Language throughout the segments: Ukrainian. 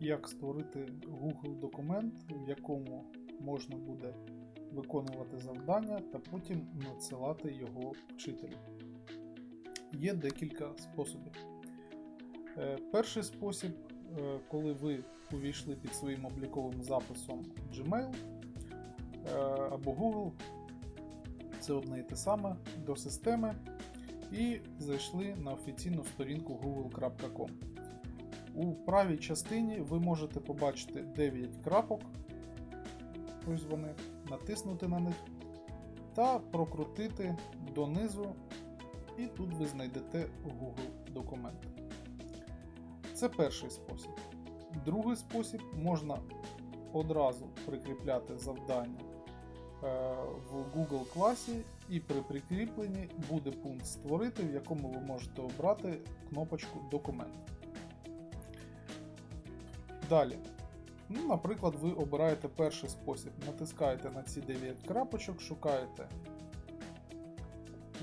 як створити Google документ, в якому можна буде виконувати завдання та потім надсилати його вчителю. Є декілька способів. Е, Перший спосіб, е, коли ви увійшли під своїм обліковим записом Gmail е, або Google, це одне і те саме до системи, і зайшли на офіційну сторінку google.com. У правій частині ви можете побачити 9 крапок, ось вони, натиснути на них та прокрутити донизу, і тут ви знайдете Google документ. Це перший спосіб. Другий спосіб можна одразу прикріпляти завдання е, в Google класі, і при прикріпленні буде пункт Створити, в якому ви можете обрати кнопочку Документ. Далі. Ну, наприклад, ви обираєте перший спосіб, натискаєте на ці 9 крапочок, шукаєте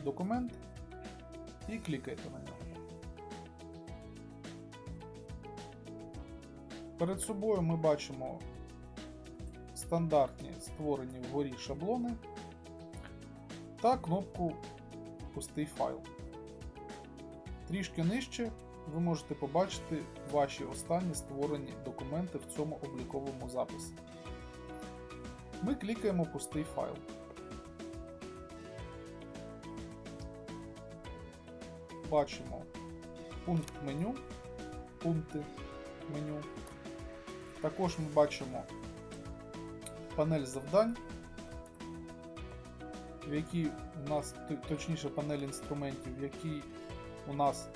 документ і клікаєте на нього. Перед собою ми бачимо стандартні створені вгорі шаблони та кнопку Пустий файл. Трішки нижче ви можете побачити ваші останні створені документи в цьому обліковому записі. Ми клікаємо Пустий файл. Бачимо пункт меню, пункти меню. Також ми бачимо панель завдань, в якій у нас, точніше, панель інструментів, в якій у нас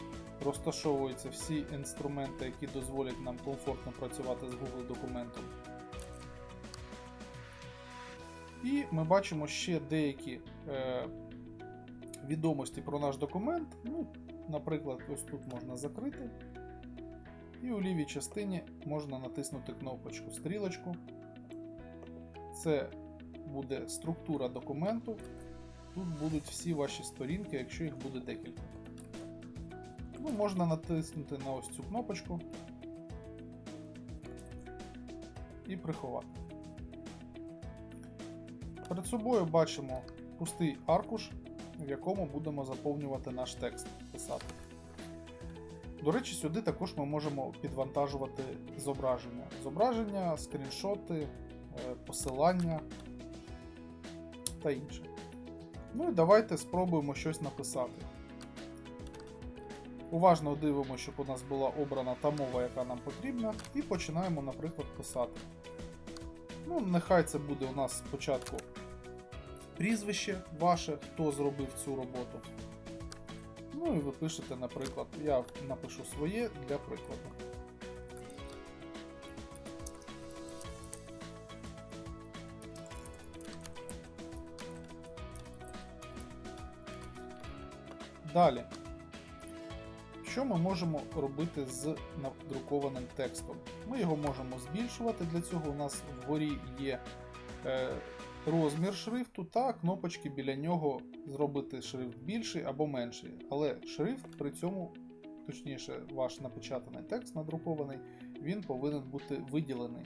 розташовуються всі інструменти, які дозволять нам комфортно працювати з Google документом. І ми бачимо ще деякі е, відомості про наш документ. Ну, наприклад, ось тут можна закрити. І у лівій частині можна натиснути кнопочку стрілочку. Це буде структура документу. Тут будуть всі ваші сторінки, якщо їх буде декілька. Ну, можна натиснути на ось цю кнопочку і приховати. Перед собою бачимо пустий аркуш, в якому будемо заповнювати наш текст писати. До речі, сюди також ми можемо підвантажувати зображення. Зображення, скріншоти, е, посилання та інше. Ну і давайте спробуємо щось написати. Уважно дивимося, щоб у нас була обрана та мова, яка нам потрібна, і починаємо, наприклад, писати. Ну, нехай це буде у нас спочатку прізвище ваше, хто зробив цю роботу. Ну і ви пишете, наприклад, я напишу своє для прикладу. Далі. Що ми можемо робити з надрукованим текстом? Ми його можемо збільшувати. Для цього у нас вгорі є е, розмір шрифту та кнопочки біля нього зробити шрифт більший або менший. Але шрифт при цьому, точніше, ваш напечатаний текст надрукований, він повинен бути виділений.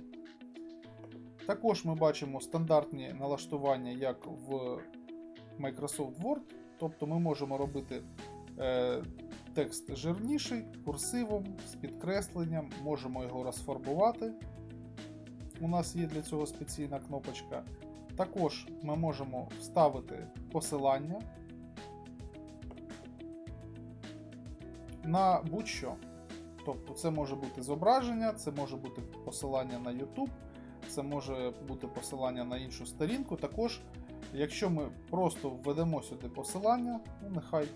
Також ми бачимо стандартні налаштування, як в Microsoft Word, тобто ми можемо робити е, текст жирніший, курсивом, з підкресленням, можемо його розфарбувати. У нас є для цього спеційна кнопочка. Також ми можемо вставити посилання на будь-що. Тобто це може бути зображення, це може бути посилання на YouTube, це може бути посилання на іншу сторінку. Також, якщо ми просто введемо сюди посилання, ну нехай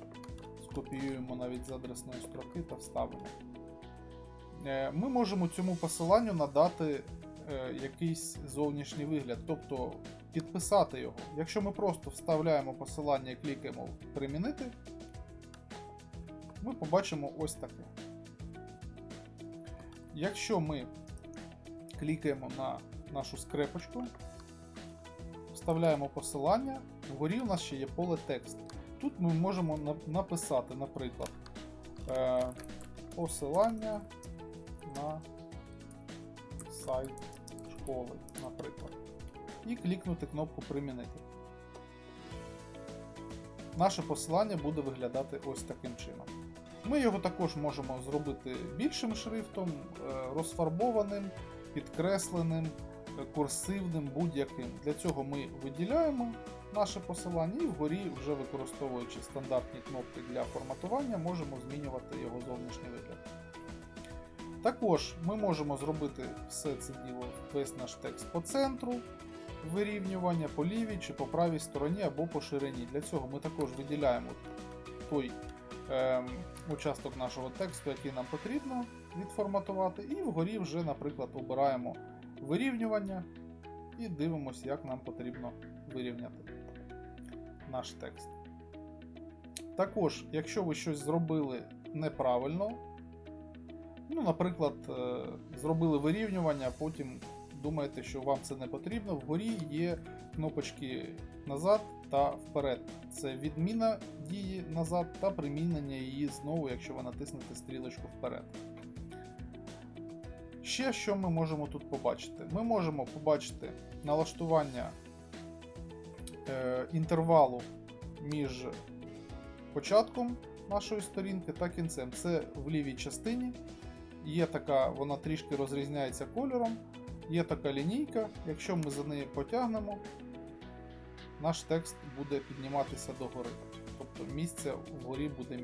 скопіюємо навіть з адресної строки та вставимо. Е, Ми можемо цьому посиланню надати е, якийсь зовнішній вигляд, тобто підписати його. Якщо ми просто вставляємо посилання і клікаємо Примінити, ми побачимо ось таке. Якщо ми клікаємо на нашу скрепочку, вставляємо посилання, вгорі у нас ще є поле текст. Тут ми можемо написати, наприклад, е, посилання на сайт школи, наприклад. І клікнути кнопку Примінити. Наше посилання буде виглядати ось таким чином. Ми його також можемо зробити більшим шрифтом, е, розфарбованим, підкресленим, курсивним, будь-яким. Для цього ми виділяємо наше посилання і вгорі, вже використовуючи стандартні кнопки для форматування, можемо змінювати його зовнішній вигляд. Також ми можемо зробити все це діло, весь наш текст по центру, вирівнювання по лівій чи по правій стороні або по ширині. Для цього ми також виділяємо той ем, участок нашого тексту, який нам потрібно відформатувати, і вгорі вже, наприклад, обираємо вирівнювання і дивимося, як нам потрібно вирівняти наш текст. Також, якщо ви щось зробили неправильно, ну, наприклад, е, зробили вирівнювання, а потім думаєте, що вам це не потрібно, вгорі є кнопочки назад та вперед. Це відміна дії назад та примінення її знову, якщо ви натиснете стрілочку вперед. Ще що ми можемо тут побачити? Ми можемо побачити налаштування інтервалу між початком нашої сторінки та кінцем. Це в лівій частині. Є така, вона трішки розрізняється кольором. Є така лінійка, якщо ми за неї потягнемо, наш текст буде підніматися догори. Тобто місця вгорі буде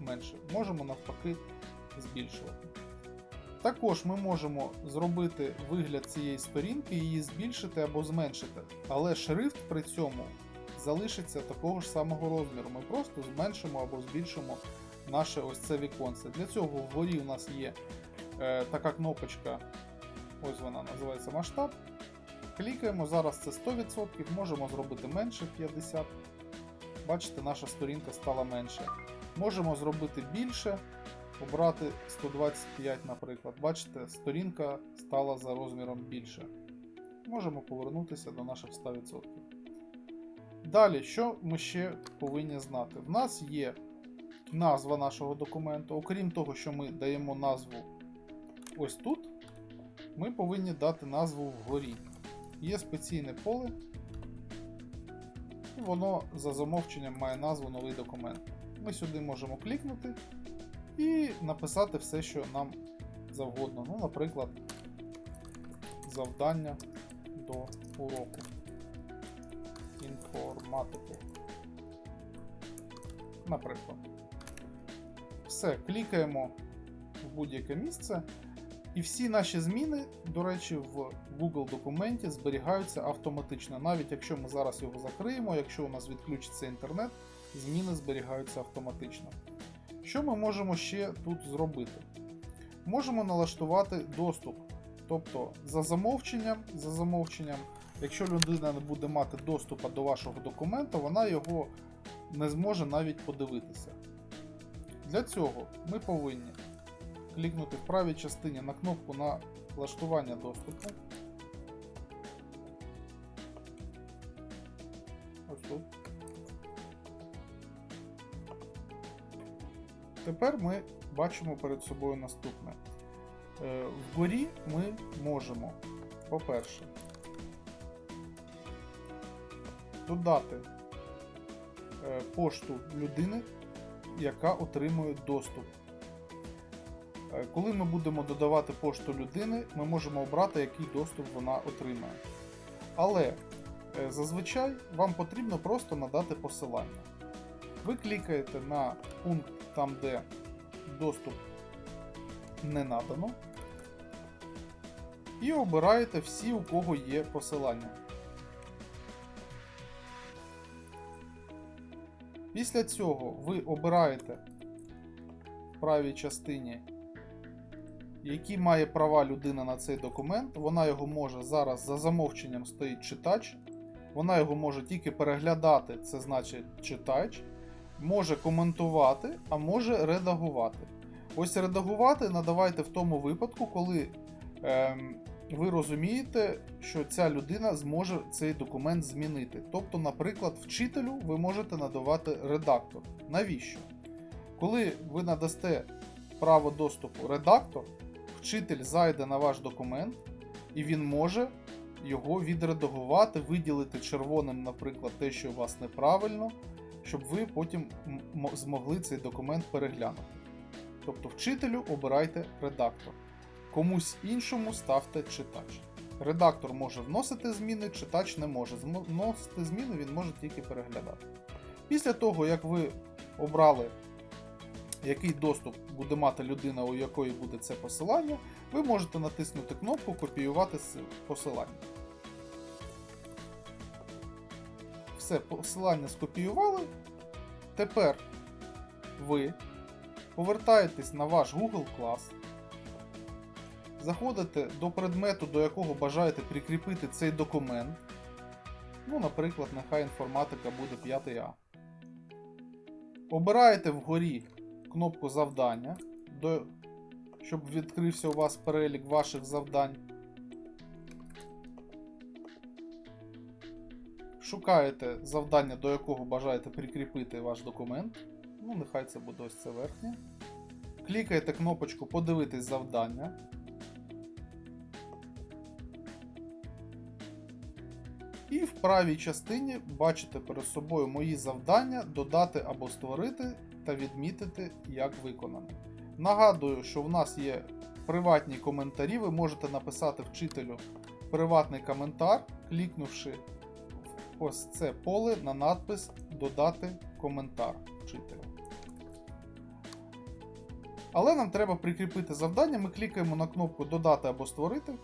менше. Можемо навпаки збільшувати. Також ми можемо зробити вигляд цієї сторінки, її збільшити або зменшити, але шрифт при цьому залишиться такого ж самого розміру. Ми просто зменшимо або збільшимо наше ось це віконце. Для цього вгорі у нас є е, така кнопочка, ось вона називається масштаб. Клікаємо, зараз це 100%, можемо зробити менше 50%. Бачите, наша сторінка стала менше. Можемо зробити більше, обрати 125, наприклад. Бачите, сторінка стала за розміром більше. Можемо повернутися до наших 100%. Далі, що ми ще повинні знати? В нас є назва нашого документу. Окрім того, що ми даємо назву ось тут, ми повинні дати назву вгорі. Є спеційне поле, і воно за замовченням має назву новий документ. Ми сюди можемо клікнути і написати все, що нам завгодно. Ну, наприклад, завдання до уроку інформатики. Наприклад. Все, клікаємо в будь-яке місце. І всі наші зміни, до речі, в Google документі зберігаються автоматично. Навіть якщо ми зараз його закриємо, якщо у нас відключиться інтернет, зміни зберігаються автоматично. Що ми можемо ще тут зробити? Можемо налаштувати доступ. Тобто, за замовченням, за замовченням, якщо людина не буде мати доступу до вашого документа, вона його не зможе навіть подивитися. Для цього ми повинні клікнути в правій частині на кнопку на влаштування доступу. Тепер ми бачимо перед собою наступне. Е, Вгорі ми можемо, по-перше, додати е, пошту людини, яка отримує доступ. Е, Коли ми будемо додавати пошту людини, ми можемо обрати, який доступ вона отримає. Але зазвичай вам потрібно просто надати посилання. Ви клікаєте на пункт там, де доступ не надано, і обираєте всі, у кого є посилання. Після цього ви обираєте в правій частині, які має права людина на цей документ. Вона його може зараз за замовченням стоїть читач. Вона його може тільки переглядати, це значить читач, може коментувати, а може редагувати. Ось редагувати надавайте в тому випадку, коли ем, ви розумієте, що ця людина зможе цей документ змінити. Тобто, наприклад, вчителю ви можете надавати редактор. Навіщо? Коли ви надасте право доступу редактор, вчитель зайде на ваш документ, і він може його відредагувати, виділити червоним, наприклад, те, що у вас неправильно, щоб ви потім змогли цей документ переглянути. Тобто вчителю обирайте редактор, комусь іншому ставте читач. Редактор може вносити зміни, читач не може. Вносити зміни він може тільки переглядати. Після того, як ви обрали, який доступ буде мати людина, у якої буде це посилання, ви можете натиснути кнопку Копіювати посилання. Все, посилання скопіювали. Тепер ви повертаєтесь на ваш Google клас, заходите до предмету, до якого бажаєте прикріпити цей документ. Ну, наприклад, нехай інформатика буде 5А. Обираєте вгорі кнопку завдання, до... щоб відкрився у вас перелік ваших завдань. Шукаєте завдання, до якого бажаєте прикріпити ваш документ. Ну, нехай це буде ось це верхнє. Клікаєте кнопочку Подивитись завдання. І в правій частині бачите перед собою мої завдання додати або створити та відмітити, як виконано. Нагадую, що в нас є приватні коментарі. Ви можете написати вчителю приватний коментар, клікнувши ось це поле на надпис Додати коментар вчителю. Але нам треба прикріпити завдання. Ми клікаємо на кнопку Додати або створити.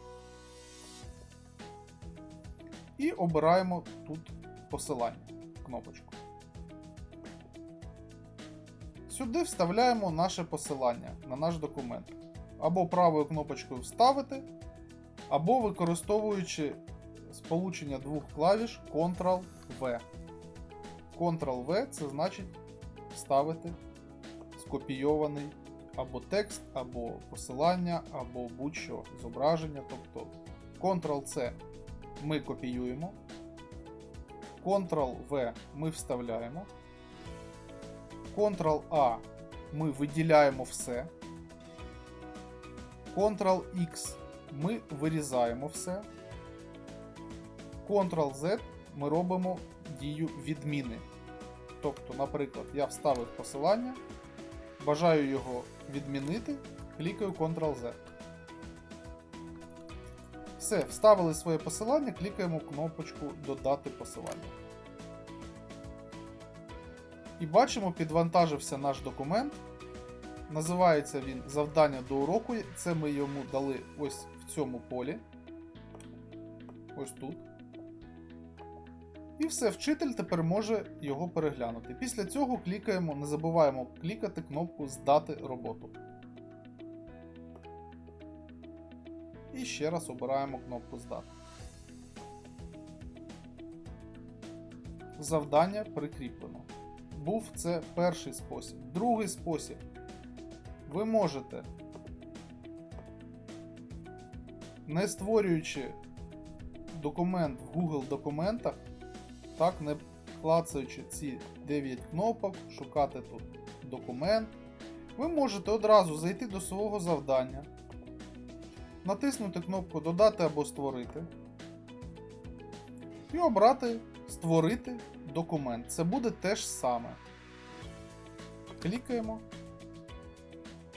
І обираємо тут посилання кнопочку. Сюди вставляємо наше посилання на наш документ. Або правою кнопочкою Вставити, або використовуючи сполучення двох клавіш Ctrl-V. Ctrl-V це значить вставити скопійований або текст, або посилання, або будь-що зображення. Тобто Ctrl-C ми копіюємо, Ctrl-V ми вставляємо, Ctrl-A ми виділяємо все, Ctrl-X ми вирізаємо все, Ctrl-Z ми робимо дію відміни. Тобто, наприклад, я вставив посилання, бажаю його відмінити, клікаю Ctrl-Z. Все, вставили своє посилання, клікаємо кнопочку Додати посилання. І бачимо, підвантажився наш документ. Називається він Завдання до уроку. Це ми йому дали ось в цьому полі. Ось тут. І все, вчитель тепер може його переглянути. Після цього клікаємо, не забуваємо клікати кнопку Здати роботу. І ще раз обираємо кнопку Здати. Завдання прикріплено. Був це перший спосіб. Другий спосіб. Ви можете, не створюючи документ в Google документах, так, не клацаючи ці 9 кнопок, шукати тут документ, ви можете одразу зайти до свого завдання, натиснути кнопку Додати або Створити і обрати Створити документ. Це буде те ж саме. Клікаємо.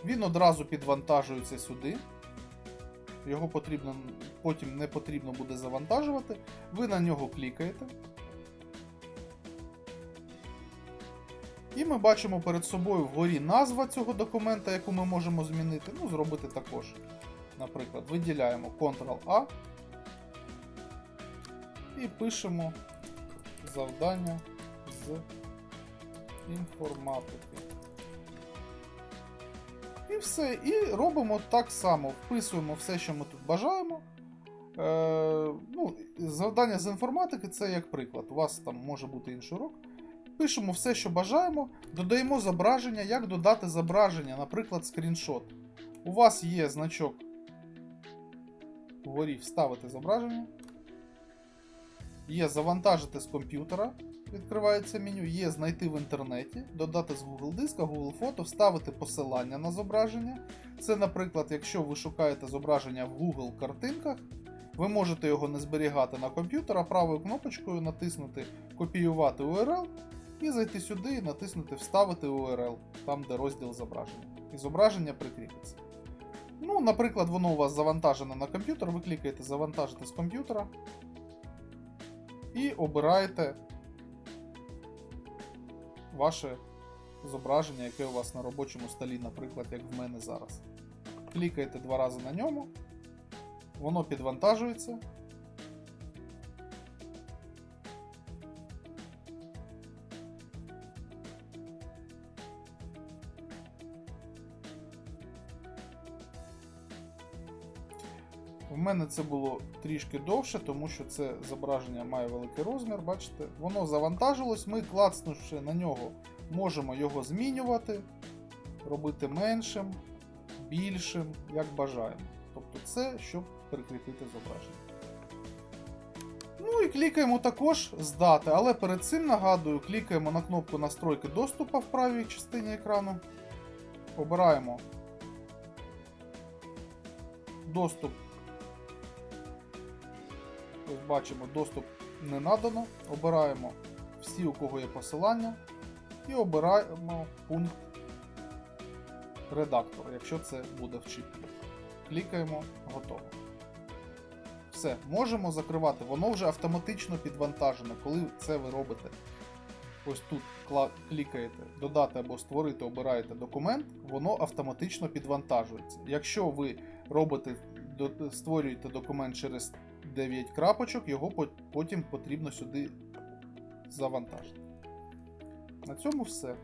Він одразу підвантажується сюди. Його потрібно, потім не потрібно буде завантажувати. Ви на нього клікаєте. І ми бачимо перед собою вгорі назва цього документа, яку ми можемо змінити. Ну, зробити також. Наприклад, виділяємо Ctrl-A і пишемо завдання з інформатики. І все. І робимо так само. Вписуємо все, що ми тут бажаємо. Е, ну, Завдання з інформатики це як приклад. У вас там може бути інший урок. Пишемо все, що бажаємо, додаємо зображення, як додати зображення, наприклад, скріншот. У вас є значок вгорі вставити зображення. Є завантажити з комп'ютера, відкривається меню, є знайти в інтернеті, додати з Google диска, Google фото, вставити посилання на зображення. Це, наприклад, якщо ви шукаєте зображення в Google картинках, Ви можете його не зберігати на комп'ютер, а правою кнопочкою натиснути Копіювати URL і зайти сюди і натиснути Вставити URL, там де розділ зображення. І зображення прикріпиться. Ну, наприклад, воно у вас завантажено на комп'ютер, ви клікаєте Завантажити з комп'ютера і обираєте ваше зображення, яке у вас на робочому столі, наприклад, як в мене зараз. Клікаєте два рази на ньому, воно підвантажується. Мене це було трішки довше, тому що це зображення має великий розмір, бачите? Воно завантажилось, ми, клацнувши на нього, можемо його змінювати, робити меншим, більшим, як бажаємо. Тобто це, щоб прикріпити зображення. Ну і клікаємо також здати, але перед цим нагадую, клікаємо на кнопку настройки доступу в правій частині екрану. Обираємо доступ. Бачимо, доступ не надано. Обираємо всі, у кого є посилання, і обираємо пункт редактор, якщо це буде вчитель. Клікаємо готово. Все, можемо закривати. Воно вже автоматично підвантажене. Коли це ви робите, ось тут клікаєте додати або створити, обираєте документ, воно автоматично підвантажується. Якщо ви робите, створюєте документ через 9 крапочок, його потім потрібно сюди завантажити. На цьому все.